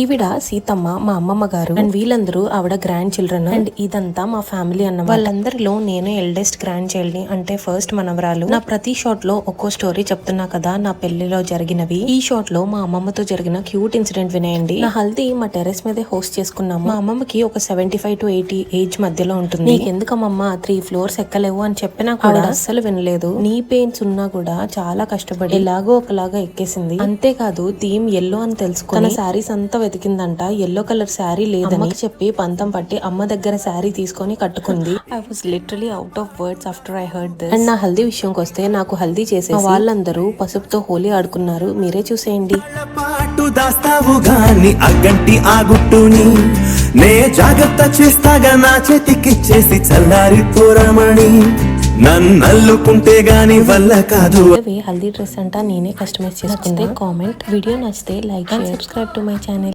ఈవిడ సీతమ్మ మా అమ్మమ్మ గారు అండ్ వీళ్ళందరూ ఆవిడ గ్రాండ్ చిల్డ్రన్ అండ్ ఇదంతా మా ఫ్యామిలీ అన్న వాళ్ళందరిలో నేను ఎల్డెస్ట్ గ్రాండ్ చైల్డ్ని అంటే ఫస్ట్ మనవరాలు. నా ప్రతి షాట్లో ఒక్కో స్టోరీ చెప్తున్నా కదా నా పెళ్ళిలో జరిగినవి. ఈ షాట్లో మా అమ్మమ్మతో జరిగిన క్యూట్ ఇన్సిడెంట్ వినేయండి. నా హల్దీ మా టెరెస్ మీదే హోస్ట్ చేసుకున్నాము. మా అమ్మమ్మకి ఒక seventy five to eighty age మధ్యలో ఉంటుంది. నీకెందుకమ్మమ్మ త్రీ ఫ్లోర్స్ ఎక్కలేవు అని చెప్పినా కూడా అస్సలు వినలేదు. నీ పెయిన్స్ ఉన్నా కూడా చాలా కష్టపడి ఎలాగో ఒకలాగా ఎక్కేసింది. అంతేకాదు థీమ్ ఎల్లో అని తెలుసుకుని తన శారీస్ అంతా వెతికిందంట. ఎల్లో కలర్ శారీ లేదని చెప్పి పంతం పట్టి అమ్మ దగ్గర శారీ తీసుకొని కట్టుకుంది. I was literally out of words after I heard this and నా హల్దీ విషయంకి వస్తే నాకు హల్దీ చేసే వాళ్ళందరూ పసుపుతో హోలీ ఆడుకున్నారు. మీరే చూసేయండి. పాటు దాస్తావు గాని అగ్గంటి ఆ గుట్టుని నే జాగ్రత్త చేస్తాగా నా చేతికిచ్చేసి చల్లారి పోరమణి. నన్నల్లుకుంటే గాని వల్ల కాదు. హల్దీ డ్రెస్ అంటా నేనే కస్టమైజ్ చేసుకుంది? కామెంట్ వీడియో నచ్చితే like and subscribe to my channel